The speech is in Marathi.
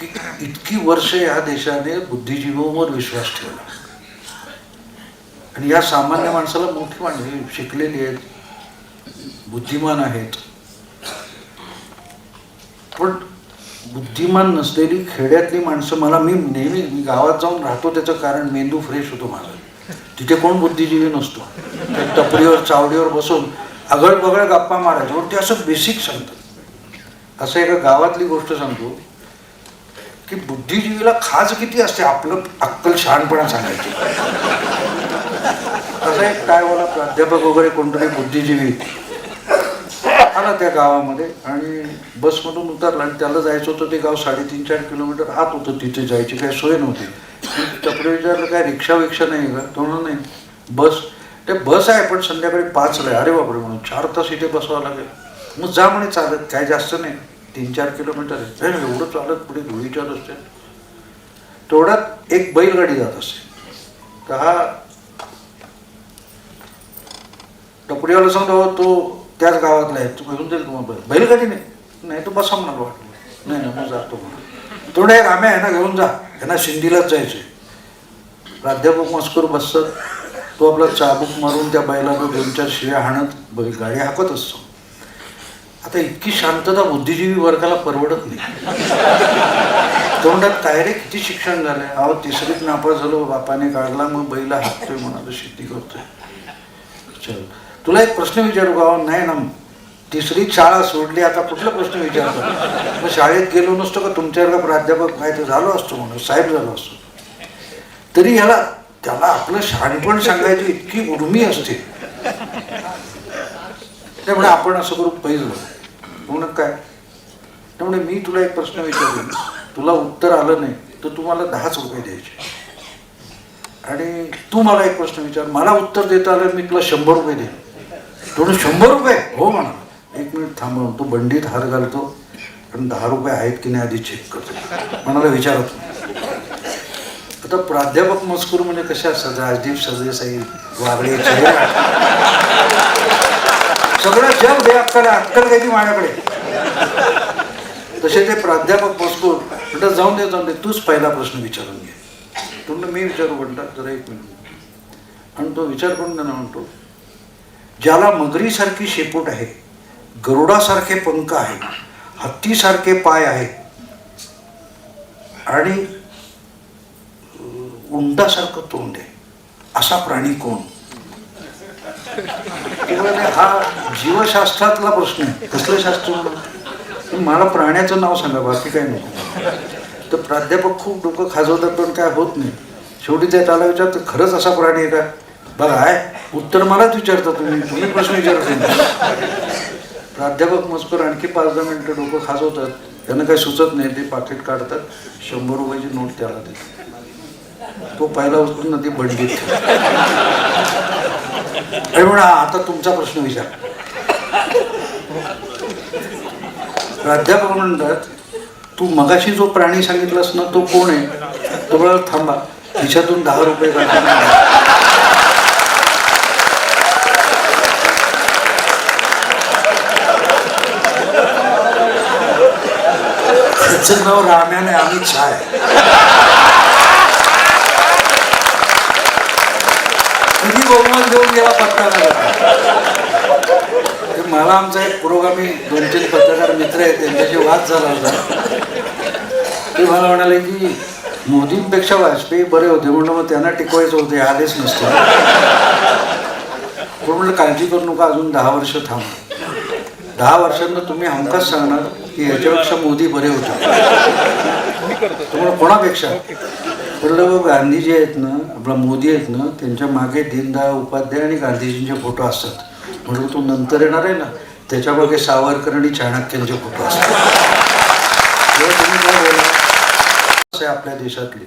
की इतकी वर्ष या देशाने बुद्धिजीवांवर विश्वास ठेवला. आणि या सामान्य माणसाला मोठी माणसे शिकलेली आहेत बुद्धिमान आहेत. पण बुद्धिमान नसलेली खेड्यातली माणसं मला मी नेहमी मी गावात जाऊन राहतो त्याचं कारण मेंदू फ्रेश होतो माझा. तिथे कोण बुद्धिजीवी नसतो. त्या टपरीवर चावडीवर बसून अगळ बगळ गप्पा मारायचं. पण ते असं बेसिक सांगतात. असं एका गावातली गोष्ट सांगतो. की बुद्धिजीवीला खाज किती असते? आपलं अक्कल शहाणपणा सांगायची. असं एक काय बोला प्राध्यापक वगैरे कोणतरी बुद्धिजीवी. आला त्या गावामध्ये आणि बसमधून उतरला आणि त्याला जायचं होतं ते गाव साडेतीन चार किलोमीटर आत होतं. तिथे जायची काही सोय नव्हती. तपडे विचारलं काय रिक्षा विक्षा नाही का? तो नाही बस. ते बस आहे पण संध्याकाळी पाचला आहे. अरे बापरे म्हणून चार तास इथे बसवावं लागेल. मग जा म्हणे चालत काय जास्त नाही. तीन चार किलोमीटर आहे. एवढं चालत पुढे धुळीच्या रस्त्यात. तेवढ्यात एक बैलगाडी जात असते तर हा टपरीवाला सांगतो तो त्याच गावातला आहे. तू घेऊन जाईल तुम्हाला बैल. बैलगाडी नाही. नाही तो बसा म्हणाला वाटलं नाही नाही मग जातो म्हणा थोडं एक आम्ही आहे ना घेऊन जा. यांना शिंदीलाच आहे प्राध्यापक मस्कूर बसतात. तो आपला चाबूक मारून त्या बैलाला दोन चार शिव्या हाणत बैल गाडी हाकत असतो. आता इतकी शांतता बुद्धिजीवी वर्गाला परवडत नाही. तोंडात काय रे किती शिक्षण झालंय? अहो तिसरीत नापास झालो बापाने काढला मग बैला हाकतोय म्हणाला शेती करतोय. चल. तुला एक प्रश्न विचारू का? नाही ना. तिसरी शाळा सोडली आता कुठला प्रश्न विचारतो? मग शाळेत गेलो नसतो का? तुमच्यावर प्राध्यापक काय तर झालो असतो म्हणून साहेब झालो असतो. तरी ह्याला त्याला आपलं शहाणपण सांगायची इतकी उर्मी असते. त्यामुळे आपण असं करू पाहिजे म्हणून काय? त्यामुळे मी तुला एक प्रश्न विचारतो. तुला उत्तर आलं नाही तर तुम्हाला दहाच रुपये द्यायचे. आणि तू मला एक प्रश्न विचार. मला उत्तर देता आलं मी तुला शंभर रुपये देईन. थोडं शंभर रुपये? हो म्हणा. एक मिनिट थांबव तो बंडीत हात घालतो. कारण दहा रुपये आहेत की नाही आधी चेक करतो. मनाला विचारत आता प्राध्यापक मजकूर म्हणजे कसे असतात राजदीप सरदेसाई वागळे चेहरा. सगळं जग दे अक्कल अक्कल काही ती माझ्याकडे. तसे ते प्राध्यापक बसकून म्हणतात जाऊन दे जाऊन दे तूच पहिला प्रश्न विचारून घे. तुम्ही मी विचारू म्हणतात जरा एक मिनिट. आणि तो विचार करून त्यांना म्हणतो ज्याला मगरीसारखी शेपूट आहे गरुडासारखे पंख आहे हत्तीसारखे पाय आहेत आणि उंडासारखं उंटासारखं तोंड आहे असा प्राणी कोण? हा जीवशास्त्रातला प्रश्न आहे. कसलं शास्त्र? मला प्राण्याचं नाव सांगा बाकी काय नको. तर प्राध्यापक खूप डोकं खाजवतात पण काय होत नाही. शेवटी त्या त्याला विचारतं खरंच असा प्राणी आहे का? बघा आहे. उत्तर मलाच विचारता तुम्ही. तुम्ही प्रश्न विचारत प्राध्यापक मजकूर आणखी पाच दहा मिनटं डोकं खाजवतात. त्यांना काही सुचत नाही ते पाकिट काढतात. शंभर रुपयाची नोट त्याला देतात. तो पहिला उचलून ना ती बंडीत म्हणा आता तुमचा प्रश्न विचार. प्राध्यापक म्हणतात तू मगाशी जो प्राणी सांगितलास ना तो कोण आहे? तो मला थांबा खिशातून दहा रुपये काढताना त्याचं नाव राम्याने अमित शहा आहे किती बहुमत घेऊन गेला पत्ता मला आमचा एक पुरोगामी दोन तीन पत्रकार मित्र आहेत त्यांच्याशी वाद झाला होता. ते मला म्हणाले की मोदींपेक्षा वाजपेयी बरे होते म्हणून मग त्यांना टिकवायचं होते हे आलेच नसतो. पण म्हटलं काळजी करू नका अजून दहा वर्ष थांब. दहा वर्षांना तुम्ही हमखास सांगणार की ह्याच्यापेक्षा मोदी बरे होते. तुम्हाला कोणापेक्षा? म्हटलं बघ गांधीजी आहेत ना आपला मोदी आहेत ना त्यांच्या मागे दीनदयाळ उपाध्याय आणि गांधीजींचे फोटो असतात. म्हणून तो नंतर येणार आहे ना त्याच्यामागे सावरकर आणि चाणक्यांचे खूप असतात. तुम्ही काय बोला आपल्या देशातली.